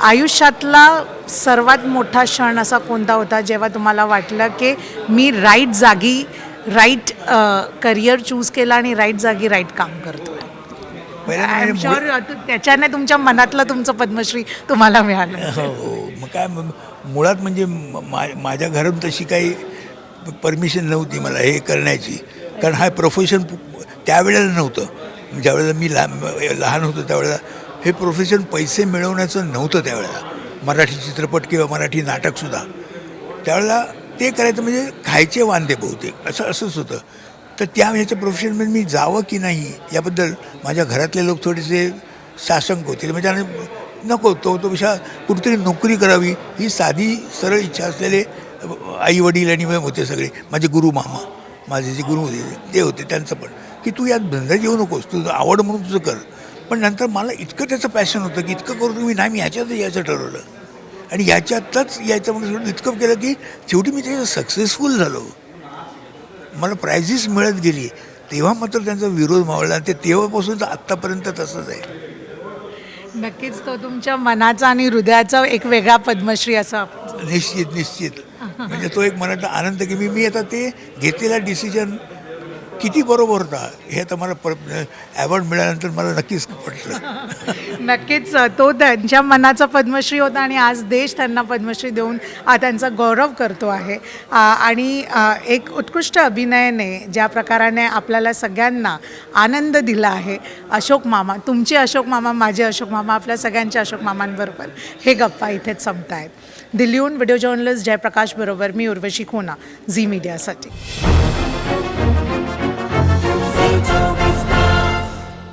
आयुष्यातला सर्वात मोठा क्षण असा कोणता होता जेव्हा तुम्हाला वाटलं की मी राईट जागी राईट करिअर चूज केलं आणि राईट जागी राईट काम करतो आय म्हणजे शुअर त्याच्याने तुमच्या मनातलं तुमचं पद्मश्री तुम्हाला मिळालं. हो हो. मग काय मुळात म्हणजे म- माझ्या घरातून तशी काही परमिशन नव्हती मला हे करण्याची. कारण हा प्रोफेशन त्यावेळेला नव्हतं. ज्यावेळेला मी लहान लहान होतो त्यावेळेला हे प्रोफेशन पैसे मिळवण्याचं नव्हतं त्यावेळेला. मराठी चित्रपट किंवा मराठी नाटकसुद्धा त्यावेळेला ते करायचं म्हणजे खायचे वांदे बहुतेक. असं असंच होतं. तर त्या ह्याच्या प्रोफेशनमध्ये म्हणजे मी जावं की नाही याबद्दल माझ्या घरातले लोक थोडेसे साशंक होते म्हणजे आणि नको तो तो पेक्षा कुठेतरी नोकरी करावी ही साधी सरळ इच्छा असलेले आई वडील आणि होते सगळे. माझे गुरु मामा माझे जे गुरु होते ते होते त्यांचं पण. की तू यात धंदा येऊ नकोस तुझं आवड म्हणून तुझं कर. पण नंतर मला इतकं त्याचं पॅशन होतं की इतकं करू तुम्ही नाही मी ह्याच्यातच यायचं ठरवलं. आणि याच्यातच यायचं म्हणून इतकं केलं की शेवटी मी त्याच्यात सक्सेसफुल झालो. मला प्राइजेस मिळत गेली. तेव्हा मात्र त्यांचा विरोध मावळला ते तेव्हापासून तर आत्तापर्यंत तसंच आहे. नक्कीच तो तुमच्या मनाचा आणि हृदयाचा एक वेगळा पद्मश्री असा निश्चित निश्चित. म्हणजे तो एक मनाचा आनंद की मी मी आता ते घेतलेला डिसिजन किती बरोबर होता? हे तर मला पर ॲवॉर्ड मिळाल्यानंतर मला नक्कीच पटलं. नक्कीच तो त्यांच्या मनाचा पद्मश्री होता आणि आज देश त्यांना पद्मश्री देऊन त्यांचा गौरव करतो आहे. आणि एक उत्कृष्ट अभिनयाने ज्या प्रकाराने आपल्याला सगळ्यांना आनंद दिला आहे अशोक मामा तुमचे अशोक मामा माझे अशोक मामा आपल्या सगळ्यांच्या अशोक मामांबरोबर हे गप्पा इथेच संपत आहेत दिल्लीहून व्हिडिओ जर्नलिस्ट जयप्रकाश बरोबर मी उर्वशी खोना झी मीडियासाठी